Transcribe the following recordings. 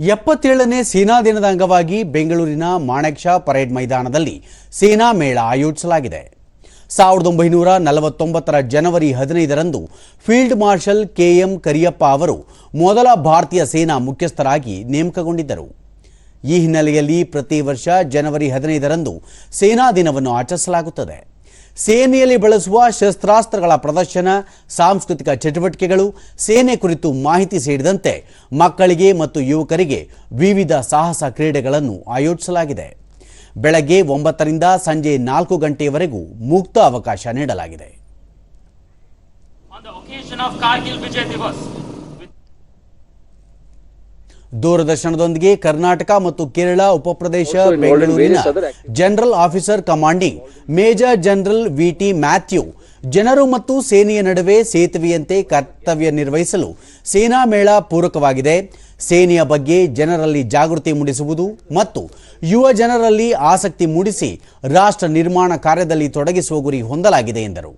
ಎಪ್ಪತ್ತೇಳನೇ ಸೇನಾ ದಿನದ ಅಂಗವಾಗಿ ಬೆಂಗಳೂರಿನ ಮಾಣೆಕ್ ಶಾ ಪರೇಡ್ ಮೈದಾನದಲ್ಲಿ ಸೇನಾ ಮೇಳ ಆಯೋಜಿಸಲಾಗಿದೆ. ಸಾವಿರದ ಒಂಬೈನೂರ ನಲವತ್ತೊಂಬತ್ತರ ಜನವರಿ ಹದಿನೈದರಂದು ಫೀಲ್ಡ್ ಮಾರ್ಷಲ್ ಕೆಎಂ ಕರಿಯಪ್ಪ ಅವರು ಮೊದಲ ಭಾರತೀಯ ಸೇನಾ ಮುಖ್ಯಸ್ಥರಾಗಿ ನೇಮಕಗೊಂಡಿದ್ದರು. ಈ ಹಿನ್ನೆಲೆಯಲ್ಲಿ ಪ್ರತಿ ವರ್ಷ ಜನವರಿ ಹದಿನೈದರಂದು ಸೇನಾ ದಿನವನ್ನು ಆಚರಿಸಲಾಗುತ್ತದೆ. ಸೇನೆಯಲ್ಲಿ ಬಳಸುವ ಶಸ್ತ್ರಾಸ್ತ್ರಗಳ ಪ್ರದರ್ಶನ ಸಾಂಸ್ಕೃತಿಕ ಚಟುವಟಿಕೆಗಳು ಸೇನೆ ಕುರಿತು ಮಾಹಿತಿ ಸೇರಿದಂತೆ ಮಕ್ಕಳಿಗೆ ಮತ್ತು ಯುವಕರಿಗೆ ವಿವಿಧ ಸಾಹಸ ಕ್ರೀಡೆಗಳನ್ನು ಆಯೋಜಿಸಲಾಗಿದೆ. ಬೆಳಗ್ಗೆ ಒಂಬತ್ತರಿಂದ ಸಂಜೆ ನಾಲ್ಕು ಗಂಟೆಯವರೆಗೂ ಮುಕ್ತ ಅವಕಾಶ ನೀಡಲಾಗಿದೆ. On the occasion of Kargil Vijay Divas, ದೂರದರ್ಶನದೊಂದಿಗೆ Karnataka ಮತ್ತು ಕೇರಳ ಉಪಪ್ರದೇಶ ಬೆಂಗಳೂರಿನ. General officer commanding major general VT Mathew. ಜನರು ಮತ್ತು ಸೇನೆಯ ನಡುವೆ ಸೇತುವೆಯಂತೆ ಕರ್ತವ್ಯ ನಿರ್ವಹಿಸಲು ಸೇನಾ ಮೇಳ ಪೂರಕವಾಗಿದೆ. ಸೇನೆಯ ಬಗ್ಗೆ ಜನರಲ್ಲಿ ಜಾಗೃತಿ ಮೂಡಿಸುವುದು ಮತ್ತು ಯುವ ಜನರಲ್ಲಿ ಆಸಕ್ತಿ ಮೂಡಿಸಿ ರಾಷ್ಟ್ರ ನಿರ್ಮಾಣ ಕಾರ್ಯದಲ್ಲಿ ತೊಡಗಿಸುವ ಗುರಿ ಹೊಂದಲಾಗಿದೆ ಎಂದರು.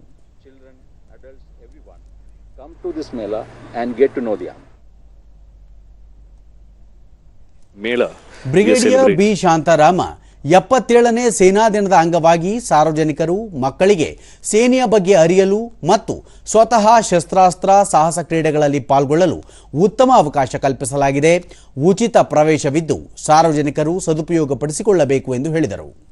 ಮೇಳ ಬ್ರಿಗೇಡಿಯರ್ ಬಿ ಶಾಂತಾರಾಮ ಎಪ್ಪತ್ತೇಳನೇ ಸೇನಾ ದಿನದ ಅಂಗವಾಗಿ ಸಾರ್ವಜನಿಕರು ಮಕ್ಕಳಿಗೆ ಸೇನೆಯ ಬಗ್ಗೆ ಅರಿಯಲು ಮತ್ತು ಸ್ವತಃ ಶಸ್ತ್ರಾಸ್ತ್ರ ಸಾಹಸ ಕ್ರೀಡೆಗಳಲ್ಲಿ ಪಾಲ್ಗೊಳ್ಳಲು ಉತ್ತಮ ಅವಕಾಶ ಕಲ್ಪಿಸಲಾಗಿದೆ. ಉಚಿತ ಪ್ರವೇಶವಿದ್ದು ಸಾರ್ವಜನಿಕರು ಸದುಪಯೋಗಪಡಿಸಿಕೊಳ್ಳಬೇಕು ಎಂದು ಹೇಳಿದರು.